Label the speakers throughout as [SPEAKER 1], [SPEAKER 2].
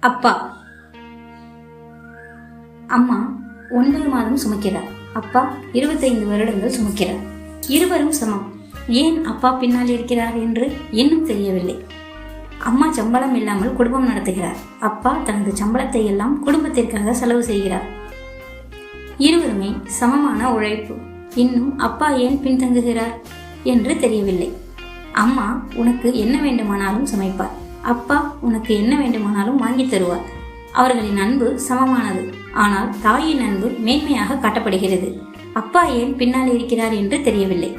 [SPEAKER 1] அப்பா. அம்மா ஒன்பது மாதம் சுமக்கிறார். அப்பா இருபத்தைந்து வருடங்கள் சுமக்கிறார். இருவரும் சமம். ஏன் அப்பா பின்னால் இருக்கிறார் என்று இன்னும் தெரியவில்லை. அம்மா சம்பளம் இல்லாமல் குடும்பம் நடத்துகிறார். அப்பா தனது சம்பளத்தை எல்லாம் குடும்பத்திற்காக செலவு செய்கிறார். இருவருமே சமமான உழைப்பு. இன்னும் அப்பா ஏன் பின்தங்குகிறார் என்று தெரியவில்லை. அம்மா உனக்கு என்ன வேண்டுமானாலும் சமைப்பார். அப்பா உனக்கு என்ன வேண்டுமானாலும் வாங்கி தருவார். அவர்களின் அன்பு சமமானது. ஆனால் தாயின் அன்பு மேன்மையாக காட்டப்படுகிறது. அப்பா ஏன் பின்னால் இருக்கிறார் என்று தெரியவில்லை.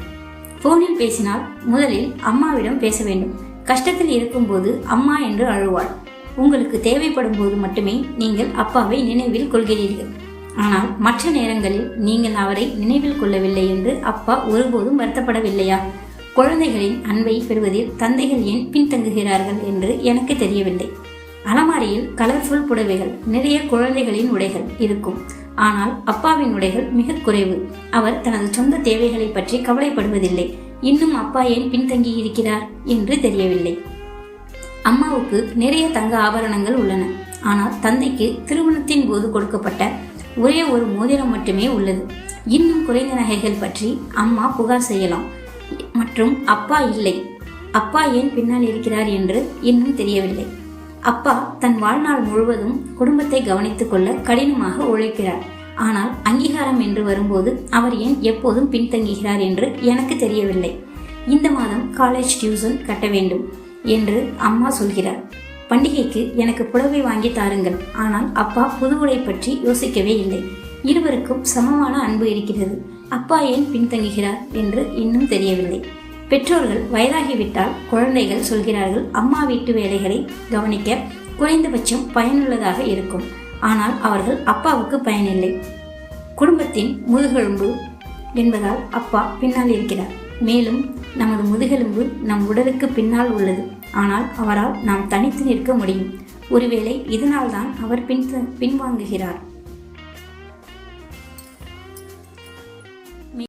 [SPEAKER 1] போனில் பேசினால் முதலில் அம்மாவிடம் பேச வேண்டும். கஷ்டத்தில் இருக்கும்போது அம்மா என்று அழுவாள். உங்களுக்கு தேவைப்படும் போது மட்டுமே நீங்கள் அப்பாவை நினைவில் கொள்கிறீர்கள். ஆனால் மற்ற நேரங்களில் நீங்கள் அவரை நினைவில் கொள்ளவில்லை என்று அப்பா ஒருபோதும் வருத்தப்படவில்லையா? குழந்தைகளின் அன்பை பெறுவதில் தந்தைகள் ஏன் பின்தங்குகிறார்கள் என்று எனக்கு தெரியவில்லை. அலமாரியில் கலர்ஃபுல் புடவைகள் நிறைய குழந்தைகளின் உடைகள் இருக்கும். ஆனால் அப்பாவின் உடைகள் மிக குறைவு. அவர் தனது சொந்த தேவைகளை பற்றி கவலைப்படுவதில்லை. இன்னும் அப்பா ஏன் பின்தங்கி இருக்கிறார் என்று தெரியவில்லை. அம்மாவுக்கு நிறைய தங்க ஆபரணங்கள் உள்ளன. ஆனால் தந்தைக்கு திருமணத்தின் போது கொடுக்கப்பட்ட ஒரே ஒரு மோதிரம் மட்டுமே உள்ளது. இன்னும் குறைந்த நகைகள் பற்றி அம்மா புகார் செய்யலாம். மற்றும் அப்பா இல்லை. அப்பா ஏன் பின்னால் இருக்கிறார் என்று இன்னும் தெரியவில்லை. அப்பா தன் வாழ்நாள் முழுவதும் குடும்பத்தை கவனித்துக் கொள்ள கடினமாக உழைக்கிறார். ஆனால் அங்கீகாரம் என்று வரும்போது அவர் ஏன் எப்போதும் பின்தங்குகிறார் என்று எனக்கு தெரியவில்லை. இந்த மாதம் காலேஜ் டியூஷன் கட்ட வேண்டும் என்று அம்மா சொல்கிறார். பண்டிகைக்கு எனக்கு புடவை வாங்கி தாருங்கள். ஆனால் அப்பா புது உடை பற்றி யோசிக்கவே இல்லை. இருவருக்கும் சமமான அன்பு இருக்கிறது. அப்பா ஏன் பின்தங்குகிறார் என்று இன்னும் தெரியவில்லை. பெற்றோர்கள் வயதாகிவிட்டால் குழந்தைகள் சொல்கிறார்கள் அம்மா வீட்டு வேலைகளை கவனிக்க குறைந்தபட்சம் பயனுள்ளதாக இருக்கும். ஆனால் அவர்கள் அப்பாவுக்கு பயனில்லை. குடும்பத்தின் முதுகெலும்பு என்பதால் அப்பா பின்னால் இருக்கிறார். மேலும் நமது முதுகெலும்பு நம் உடலுக்கு பின்னால் உள்ளது. ஆனால் அவரால் நாம் தனித்து நிற்க முடியும். ஒருவேளை இதனால்தான் அவர் பின் பின்வாங்குகிறார்.